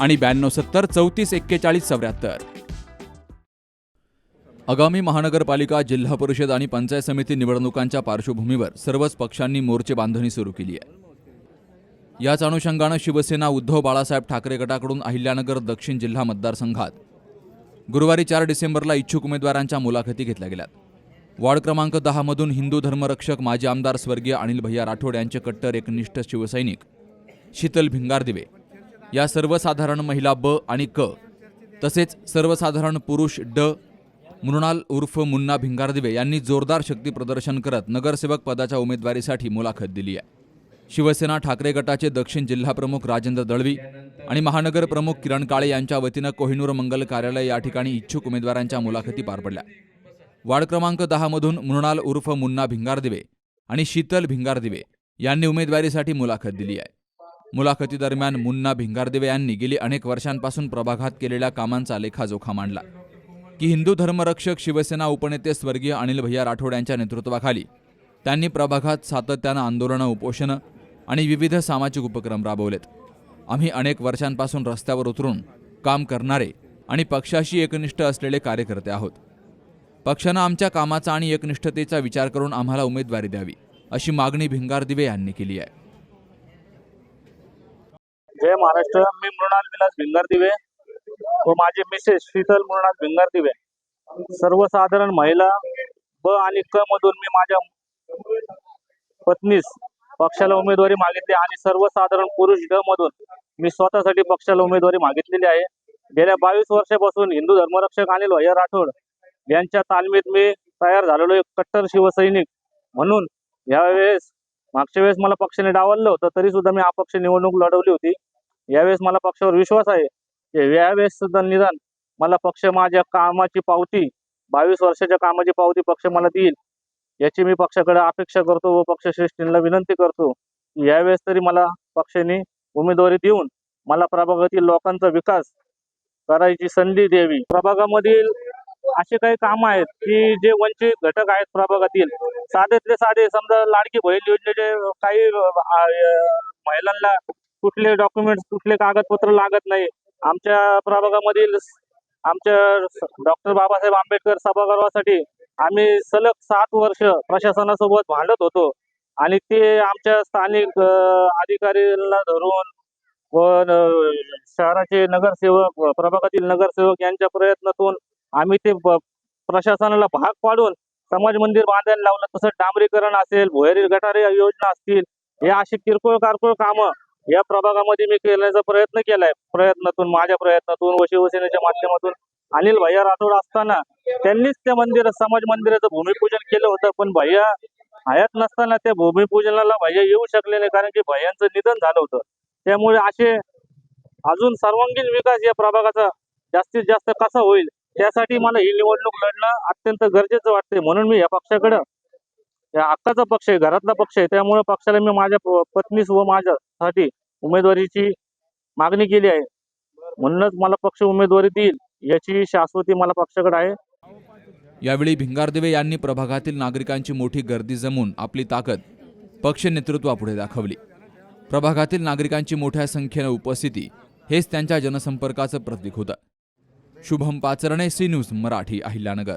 आणि ब्याण्णव सत्तर चौतीस एक्केचाळीस चौऱ्याहत्तर. आगामी महानगरपालिका जिल्हा परिषद आणि पंचायत समिती निवडणुकांच्या पार्श्वभूमीवर सर्वच पक्षांनी मोर्चे बांधणी सुरू केली आहे. याच अनुषंगानं शिवसेना उद्धव बाळासाहेब ठाकरे गटाकडून अहिल्यानगर दक्षिण जिल्हा मतदारसंघात गुरुवारी चार डिसेंबरला इच्छुक उमेदवारांच्या मुलाखती घेतल्या गेल्यात. वॉर्ड क्रमांक दहामधून हिंदू धर्मरक्षक माजी आमदार स्वर्गीय अनिल भैया राठोड यांचे कट्टर एकनिष्ठ शिवसैनिक शीतल भिंगारदिवे या सर्वसाधारण महिला ब आणि क तसेच सर्वसाधारण पुरुष ड मृणाल उर्फ मुन्ना भिंगारदिवे यांनी जोरदार शक्ती प्रदर्शन करत नगरसेवक पदाच्या उमेदवारीसाठी मुलाखत दिली आहे. शिवसेना ठाकरे गटाचे दक्षिण जिल्हाप्रमुख राजेंद्र दळवी आणि महानगर प्रमुख किरण काळे यांच्या वतीनं कोहिनूर मंगल कार्यालय या ठिकाणी इच्छुक उमेदवारांच्या मुलाखती पार पडल्या. वार्ड क्रमांक दहामधून मृणाल उर्फ मुन्ना भिंगारदिवे आणि शीतल भिंगारदिवे यांनी उमेदवारीसाठी मुलाखत दिली आहे. मुलाखतीदरम्यान मुन्ना भिंगारदिवे यांनी गेली अनेक वर्षांपासून प्रभागात केलेल्या कामांचा लेखाजोखा मांडला. की हिंदू धर्मरक्षक शिवसेना उपनेते स्वर्गीय अनिल भैया राठोड यांच्या नेतृत्वाखाली त्यांनी प्रभागात सातत्यानं आंदोलनं उपोषणं आणि विविध सामाजिक उपक्रम राबवलेत. आम्ही अनेक वर्षांपासून रस्त्यावर उतरून काम करणारे आणि पक्षाशी एकनिष्ठ असलेले कार्यकर्ते आहोत. पक्षानं आमच्या कामाचा आणि एकनिष्ठतेचा विचार करून आम्हाला उमेदवारी द्यावी अशी मागणी भिंगारदिवे यांनी केली आहे. जय महाराष्ट्र मी मृणाल विलास भिंगारदिवे व माझे मिसेस शीतल मृणाल भिंगारदिवे सर्वसाधारण महिला ब आणि क मधून मी माझ्या पत्नीस पक्षाला उमेदवारी मागितली आणि सर्वसाधारण पुरुष ग मधून मी स्वतःसाठी पक्षाला उमेदवारी मागितलेली आहे. गेल्या बावीस वर्षापासून हिंदू धर्मरक्षक अनिल भैया राठोड यांच्या तालमीत मी तयार झालेलो एक कट्टर शिवसैनिक म्हणून यावेळेस मागच्या वेळेस मला पक्षाने डावललं होतं तरी सुद्धा मी अपक्ष निवडणूक लढवली होती. यावेळेस मला पक्षावर विश्वास आहे. की यावेळेस सुद्धा निदान मला पक्ष माझ्या कामाची पावती बावीस वर्षाच्या कामाची पावती पक्ष मला देईल याची मी पक्षाकडे अपेक्षा करतो व पक्षश्रेष्ठींना विनंती करतो. यावेळेस तरी मला पक्षाने उमेदवारी देऊन मला प्रभागातील लोकांचा विकास करायची संधी द्यावी. प्रभागामधील असे काही काम आहेत की जे वंचित घटक आहेत प्रभागातील. साधेतले साधे समजा लाडकी बहीण योजनेचे काही महिलांना कुठले डॉक्युमेंट्स कुठले कागदपत्र लागत नाही. आमच्या प्रभागामधील आमच्या डॉक्टर बाबासाहेब आंबेडकर सभागृहासाठी आम्ही सलग सात वर्ष प्रशासनासोबत भांडत होतो. आणि ते आमच्या स्थानिक अ, अधिकाऱ्यांना धरून व शहराचे नगरसेवक व प्रभागातील नगरसेवक यांच्या प्रयत्नातून आम्ही ते प्रशासनाला भाग पाडून समाज मंदिर बांधायला लावलं. तसं डांबरीकरण असेल भुयारी गटारी योजना असतील हे अशी किरकोळ कारकोळ कामं या प्रभागामध्ये मी खेळण्याचा प्रयत्न केलाय. प्रयत्नातून माझ्या प्रयत्नातून व शिवसेनेच्या माध्यमातून अनिल भैया राठोड असताना त्यांनीच त्या मंदिर समाज मंदिराचं भूमिपूजन केलं होतं. पण भैया हयात नसताना त्या भूमिपूजनाला भैया येऊ शकले नाही कारण की भैयांचं निधन झालं होतं. त्यामुळे असे अजून सर्वांगीण विकास या प्रभागाचा जास्तीत जास्त कसा होईल त्यासाठी मला ही निवडणूक लढणं अत्यंत गरजेचं वाटते म्हणून मी या पक्षाकडं या हक्काचा पक्ष आहे घरातला पक्ष आहे. त्यामुळे पक्षाला मी माझ्या पत्नीस व साठी उमेदवारीची मागणी केली आहे. म्हणूनच मला पक्ष उमेदवारी देईल याची शाश्वती मला पक्षाकडे आहे. यावेळी भिंगारदेवे यांनी प्रभागातील नागरिकांची मोठी गर्दी जमून आपली ताकद पक्ष नेतृत्वापुढे दाखवली. प्रभागातील नागरिकांची मोठ्या संख्येनं उपस्थिती हेच त्यांच्या जनसंपर्काचं प्रतीक होतं. Shubham Pacharne C news Marathi Ahilyanagar.